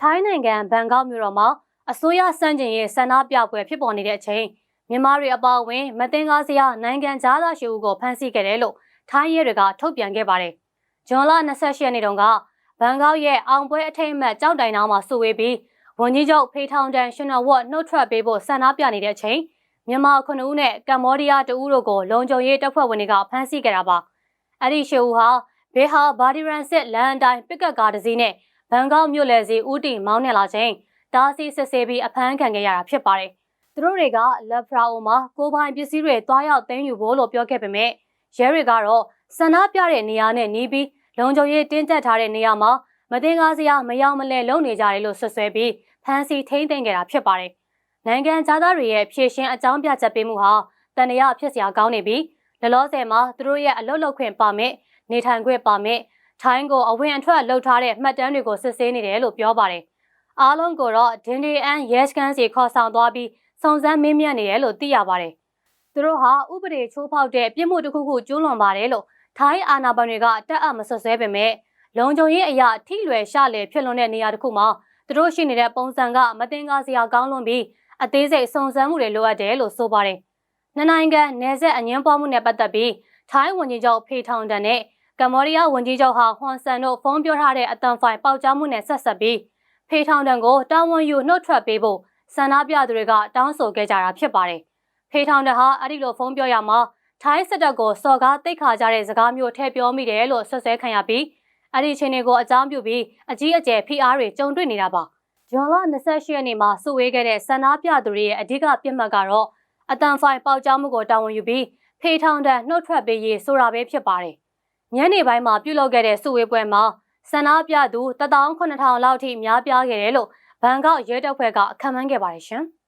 ထိုင်းနိုင်ငံဘန်ကောက်မြို့တော်မှာအစိုးရစန့်ကျင်ရေးဆန္ဒပြပွဲဖြစ်ပေါ်နေတဲ့အချိန်မြန်မာတွေအပါအဝင်မတင်ကားစရာနိုင်ငံသားသားရှိဦးကိုဖမ်းဆီးခဲ့တယ်လို့ထိုင်းရဲတွေကထုတ်ပြန်ခဲ့ပါတယ်။ဂျွန်လ28ရက်နေ့တုန်းကဘန်ကောက်ရဲ့အောင်ပွဲအထိမ်းအမှတ်ကြောက်တိုင်တောင်မှာစုဝေးပြီးဝန်ကြီးချုပ်ဖေထောင်တန်ရှင်တော်ဝတ်နှုတ်ထွက်ပေးဖို့ဆန္ဒပြနေတဲ့အချိန်မြန်မာခုနှစ်ဦးနဲ့ကမ္ဘောဒီးယားတဦးတို့ကိုလုံခြုံရေးတပ်ဖွဲ့ဝင်တွေကဖမ်းဆီးခဲ့တာပါ။အဲ့ဒီရှေဦးဟာဘေဟာဘာဒီရန်စစ်လန်တိုင်းပစ်ကတ်ကားတစ်စီးနဲ့ ဘန်ကောက်မြို့လယ်စီဦးတီမောင်းနေလာချိန်တားဆီးစစ်ဆေးပြီးအဖမ်းခံခဲ့ရတာဖြစ်ပါတယ်။သူတို့တွေကလက်ဖရာအိုမှာကိုပိုင်ပစ္စည်းတွေတွားရောက်သိမ်းယူဖို့လို့ပြောခဲ့ပေမဲ့ရဲတွေကတော့ဆန္ဒပြတဲ့နေရာနဲ့နီးပြီးလုံခြုံရေးတင်းကျပ်ထားတဲ့နေရာမှာမတင်ကားစရာမရောက်မလဲလုံနေကြတယ်လို့ဆွဆွဲပြီးဖမ်းဆီးထိန်းသိမ်းခဲ့တာဖြစ်ပါတယ်။နိုင်ငံသားတွေရဲ့ဖြည့်ရှင်အကြောင်းပြချက်ပေးမှုဟာတန်ရဖြစ်စရာကောင်းနေပြီးလလောဆယ်မှာသူတို့ရဲ့အလုတ်လောက်ခွင့်ပါမစ်နေထိုင်ခွင့်ပါမစ် ထိုင်းကိုအဝင်အထွက်လှုပ်ထားတဲ့မှတ်တမ်းတွေကိုစစ်ဆေးနေတယ်လို့ပြောပါတယ်။အားလုံးကိုတော့ဒင်ဒီအန်ရဲစကန်စီခေါ်ဆောင်သွားပြီးစုံစမ်းမေးမြန်းနေတယ်လို့သိရပါတယ်။သူတို့ဟာဥပဒေချိုးဖောက်တဲ့ပြစ်မှုတစ်ခုခုကျူးလွန်ပါတယ်လို့ထိုင်းအာဏာပိုင်တွေကတက်အပ်မဆွဆဲပေမဲ့လုံခြုံရေးအရာထိလွယ်ရှလွယ်ဖြစ်လွန်တဲ့နေရာတစ်ခုမှာသူတို့ရှိနေတဲ့ပုံစံကမတင်ကားစရာကောင်းလွန်ပြီးအသေးစိတ်စုံစမ်းမှုတွေလိုအပ်တယ်လို့ဆိုပါတယ်။နှစ်နိုင်ငံနယ်စပ်အငင်းပွားမှုနဲ့ပတ်သက်ပြီးထိုင်းဝန်ကြီးချုပ်ဖေထောင်တန်နဲ့ ကမ္ဘောဒီးယားဝန်ကြီးချုပ်ဟာဟွန်ဆန်တို့ဖုန်းပြောထားတဲ့အတန်ဖိုင်ပေါက်ကြားမှုနဲ့ဆက်ဆက်ပြီးဖေထောင်တန်ကိုတာဝန်ယူနှုတ်ထွက်ပေးဖို့ဆန္ဒပြသူတွေကတောင်းဆိုခဲ့ကြတာဖြစ်ပါတယ်။ဖေထောင်တန်ဟာအဲ့ဒီလိုဖုန်းပြောရမှာထိုင်းစစ်တပ်ကိုစော်ကားတိတ်ခါကြတဲ့စကားမျိုးထည့်ပြောမိတယ်လို့ဆွဆွဲခံရပြီးအဲ့ဒီချင်းတွေကိုအကြောင်းပြုပြီးအကြီးအကျယ်ဖိအားတွေကြုံတွေ့နေတာပါ။ဂျွန်လ28ရက်နေ့မှာစုဝေးခဲ့တဲ့ဆန္ဒပြသူတွေရဲ့အဓိကပြစ်မှတ်ကတော့အတန်ဖိုင်ပေါက်ကြားမှုကိုတာဝန်ယူပြီးဖေထောင်တန်နှုတ်ထွက်ပေးရေးဆိုတာပဲဖြစ်ပါတယ်။ ညနေပိုင်းမှာပြုလုပ်ခဲ့တဲ့စုဝေးပွဲမှာဆန္ဒပြသူ18000လောက်ထိများပြားခဲ့တယ်လို့ဘန်ကောက်ရဲတပ်ဖွဲ့ကအခန့်မှန်းခဲ့ပါတယ်ရှင်။